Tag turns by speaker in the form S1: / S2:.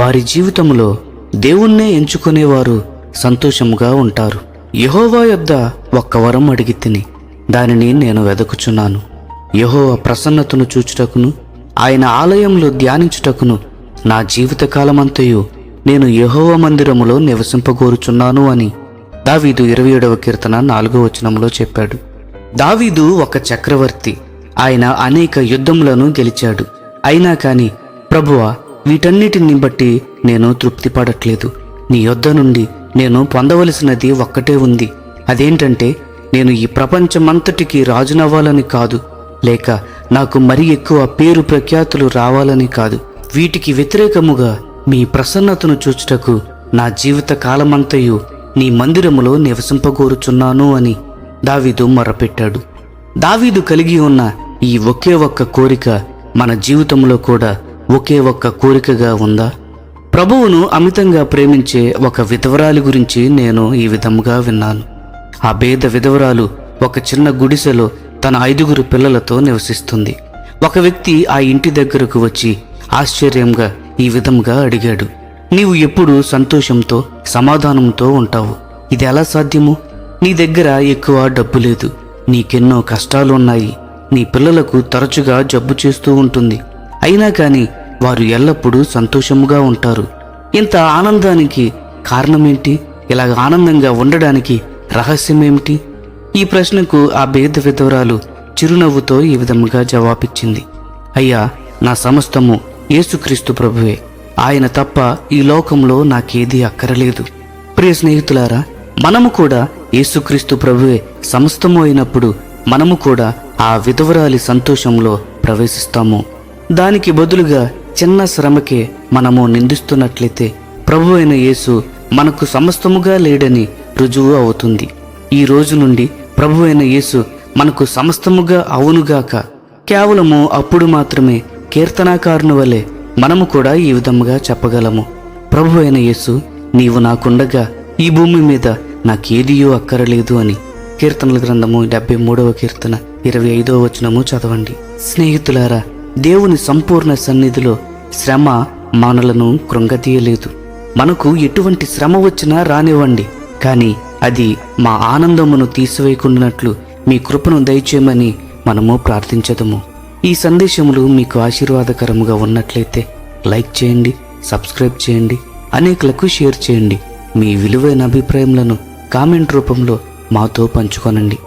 S1: వారి జీవితంలో దేవుణ్ణే ఎంచుకునేవారు సంతోషముగా ఉంటారు. యహోవా యొద్ద ఒక్క వరం అడిగి తిని దానిని నేను వెదకుచున్నాను. యహోవా ప్రసన్నతను చూచుటకును ఆయన ఆలయంలో ధ్యానించుటకును నా జీవితకాలమంతయు నేను యహోవ మందిరములో నివసింపగోరుచున్నాను అని దావీదు ఇరవై ఏడవ కీర్తన నాలుగో వచనంలో చెప్పాడు. దావీదు ఒక చక్రవర్తి ఆయన అనేక యుద్ధములను గెలిచాడు. అయినా కాని ప్రభువ వీటన్నిటిని బట్టి నేను తృప్తి పడట్లేదు. నీ యొద్ద నుండి నేను పొందవలసినది ఒక్కటే ఉంది. అదేంటంటే నేను ఈ ప్రపంచమంతటికి రాజునవ్వాలని కాదు. లేక నాకు మరి ఎక్కువ పేరు ప్రఖ్యాతులు రావాలని కాదు. వీటికి వ్యతిరేకముగా మీ ప్రసన్నతను చూచుటకు నా జీవిత కాలమంతయు నీ మందిరములో నివసింపగోరుచున్నాను అని దావీదు మొరపెట్టాడు. దావీదు కలిగి ఉన్న ఈ ఒకే ఒక్క కోరిక మన జీవితంలో కూడా ఒకే ఒక్క కోరికగా ఉందా? ప్రభువును అమితంగా ప్రేమించే ఒక విధవరాలి గురించి నేను ఈ విధముగా విన్నాను. ఆ భేద విధవరాలు ఒక చిన్న గుడిసెలో తన ఐదుగురు పిల్లలతో నివసిస్తుంది. ఒక వ్యక్తి ఆ ఇంటి దగ్గరకు వచ్చి ఆశ్చర్యంగా ఈ విధంగా అడిగాడు నీవు ఎప్పుడు సంతోషంతో సమాధానంతో ఉంటావు? ఇది ఎలా సాధ్యము? నీ దగ్గర ఎక్కువ డబ్బు లేదు. నీకెన్నో కష్టాలు ఉన్నాయి నీ పిల్లలకు తరచుగా జబ్బు చేస్తూ ఉంటుంది. అయినా కానీ వారు ఎల్లప్పుడూ సంతోషముగా ఉంటారు. ఇంత ఆనందానికి కారణమేంటి? ఇలాగ ఆనందంగా ఉండడానికి రహస్యమేమిటి? ఈ ప్రశ్నకు ఆ భేద విధవరాలు చిరునవ్వుతో ఈ విధముగా జవాబిచ్చింది. అయ్యా నా సమస్తము యేసుక్రీస్తు ప్రభువే. ఆయన తప్ప ఈ లోకంలో నాకేదీ అక్కరలేదు. ప్రియ స్నేహితులారా మనము కూడా యేసుక్రీస్తు ప్రభువే సమస్తము అయినప్పుడు మనము కూడా ఆ విధవరాలి సంతోషంలో ప్రవేశిస్తాము. దానికి బదులుగా చిన్న శ్రమకే మనము నిందిస్తున్నట్లయితే ప్రభు అయిన యేసు మనకు సమస్తముగా లేడని రుజువు అవుతుంది. ఈ రోజు నుండి ప్రభు అయిన యేసు మనకు సమస్తముగా అవునుగాక. కేవలము అప్పుడు మాత్రమే కీర్తనాకారుని వలె మనము కూడా ఈ విధముగా చెప్పగలము. ప్రభు అయిన యేసు నీవు నాకుండగా ఈ భూమి మీద నాకేదియో అక్కరలేదు అని కీర్తనల గ్రంథము డెబ్బై మూడవ కీర్తన ఇరవై ఐదవ వచనము చదవండి. స్నేహితులారా దేవుని సంపూర్ణ సన్నిధిలో శ్రమ మనలను కృంగతీయలేదు. మనకు ఎటువంటి శ్రమ వచ్చినా రానివ్వండి కానీ అది మా ఆనందమును తీసివేయకుండానట్లు మీ కృపను దయచేయమని మనము ప్రార్థించదము. ఈ సందేశములు మీకు ఆశీర్వాదకరముగా ఉన్నట్లయితే లైక్ చేయండి సబ్స్క్రైబ్ చేయండి అనేకులకు షేర్ చేయండి. మీ విలువైన అభిప్రాయములను కామెంట్ రూపంలో మాతో పంచుకొనండి.